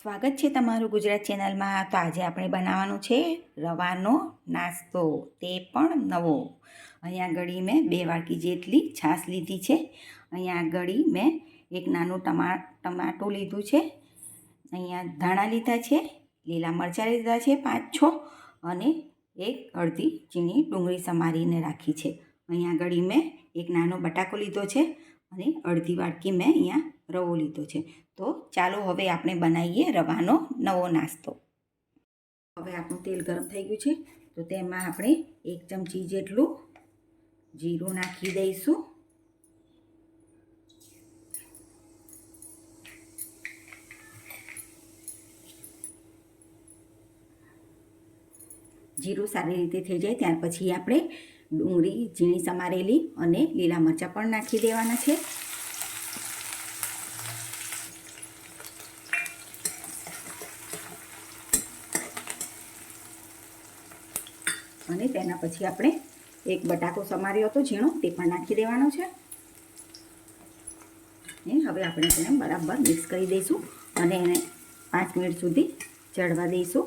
સ્વાગત છે તમારું ગુજરાત ચેનલમાં. તો આજે આપણે બનાવવાનું છે રવાનો નાસ્તો. તે પણ નવો. અહીંયા આગળ મેં બે વાટકી જેટલી છાશ લીધી છે. અહીંયા આગળ મેં એક નાનું ટમા, ટમાટું લીધું છે. અહીંયા ધાણા લીધા છે, લીલા મરચાં લીધા છે પાંચ, છ અને એક અડધી ચીની ડુંગળી સમારીને રાખી છે. અહીંયા આગળ મેં એક નાનો બટાકો લીધો છે. અને અડધી વાટકી મેં અહીંયા રવો લીધો છે. તો ચાલો હવે આપણે બનાવીએ રવાનો નવો નાસ્તો. હવે આપણું તેલ ગરમ થઈ ગયું છે. તો તેમાં આપણે એક ચમચી જેટલું જીરું નાખી દઈશું. જીરું સારી રીતે થઈ જાય. ત્યાર પછી આપણે ડુંગળી, ઝીણી સમારેલી અને લીલા મરચાં પણ નાખી દેવાના છે. અને તેના પછી આપણે એક બટાકો સમાર્યો હતો ઝીણો, તે પણ નાખી દેવાનો છે. હવે આપણે તેને બરાબર મિક્સ કરી દઈશું અને એને પાંચ મિનિટ સુધી ચડવા દઈશું.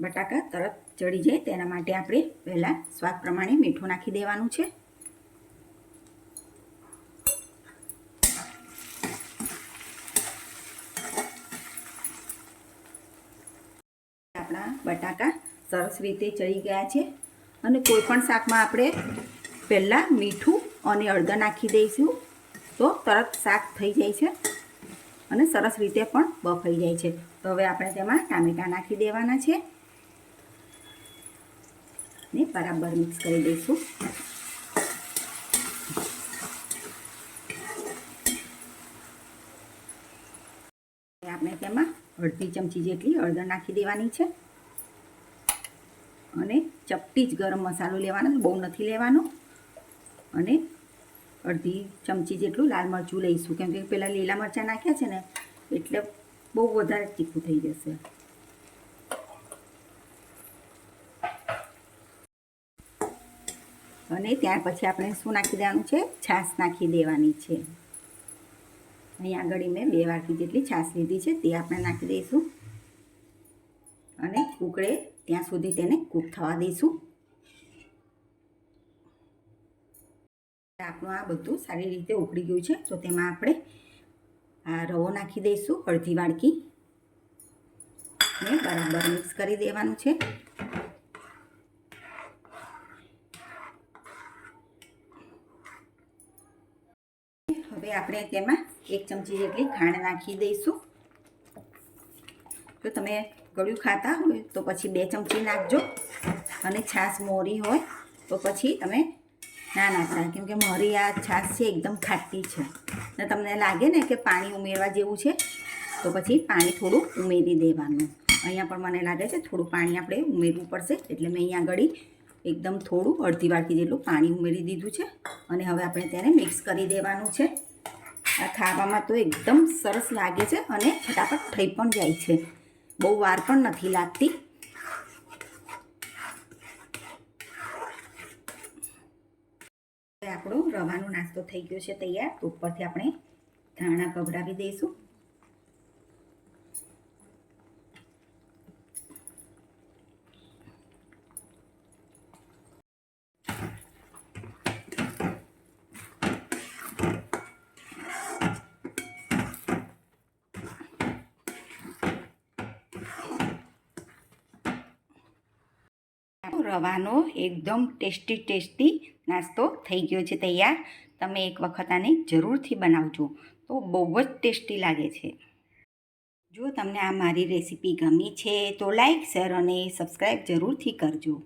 બટાકા તરત ચડી જાય તેના માટે આપણે પહેલાં સ્વાદ પ્રમાણે મીઠું નાખી દેવાનું છે. આપણા બટાકા સરસ રીતે ચડી ગયા છે અને કોઈ પણ શાકમાં આપણે પહેલાં મીઠું અને હળદર નાખી દઈશું તો તરત શાક થઈ જાય છે અને સરસ રીતે પણ બફાઈ જાય છે. તો હવે આપણે તેમાં ટામેટાં નાખી દેવાના છે. ને બરાબર મિક્સ કરી દઈશું. આપણે તેમાં અડધી ચમચી જેટલી હળદર નાખી દેવાની છે. અને ચપટી જ ગરમ મસાલો લેવાનો બહુ નથી લેવાનો. અને અડધી ચમચી જેટલું લાલ મરચું લઈશું. કેમ કે પહેલાં લીલા મરચાં નાખ્યા છે ને, એટલે બહુ વધારે તીખું થઈ જશે. અને ત્યાર પછી આપણે શું નાખી દેવાનું છે? છાશ નાખી દેવાની છે. અહીં આગળ મેં બે વાટકી જેટલી છાશ લીધી છે, તે આપણે નાખી દઈશું. અને ઉકળે ત્યાં સુધી તેને કૂક થવા દઈશું. આપણું આ બધું સારી રીતે ઉકળી ગયું છે, તો તેમાં આપણે આ રવો નાખી દઈશું, અડધી વાડકી ને બરાબર મિક્સ કરી દેવાનું છે. હવે આપણે તેમાં એક ચમચી જેટલી ખાંડ નાખી દઈશું. જો તમે ગળ્યું ખાતા હોય તો પછી બે ચમચી નાખજો. અને છાશ મોરી હોય તો પછી તમે ના નાખતા, કેમ કે મારી આ છાશ છે, એકદમ ખાટી છે. ને તમને લાગે ને કે પાણી ઉમેરવા જેવું છે, તો પછી પાણી થોડું ઉમેરી દેવાનું. અહીંયા પણ મને લાગે છે થોડું પાણી આપણે ઉમેરવું પડશે, એટલે મેં અહીંયા આગળ એકદમ થોડું અડધી વાટકી જેટલું પાણી ઉમેરી દીધું છે. અને હવે આપણે તેને મિક્સ કરી દેવાનું છે. આ ખાવામાં તો એકદમ સરસ લાગે છે અને ફટાફટ થઈ પણ જાય છે. બહુ વાર પણ નથી લાગતી. આપણો રવાનો નાસ્તો થઈ ગયો છે તૈયાર. ઉપરથી આપણે ધાણા પગડાવી દઈશું. રવાનો એકદમ ટેસ્ટી ટેસ્ટી નાસ્તો થઈ ગયો છે તૈયાર. તમે એક વખત આને જરૂરથી બનાવજો. તો બહુ જ ટેસ્ટી લાગે છે. જો તમને આ મારી રેસીપી ગમી છે તો લાઈક, શેર અને સબસ્ક્રાઈબ જરૂરથી કરજો.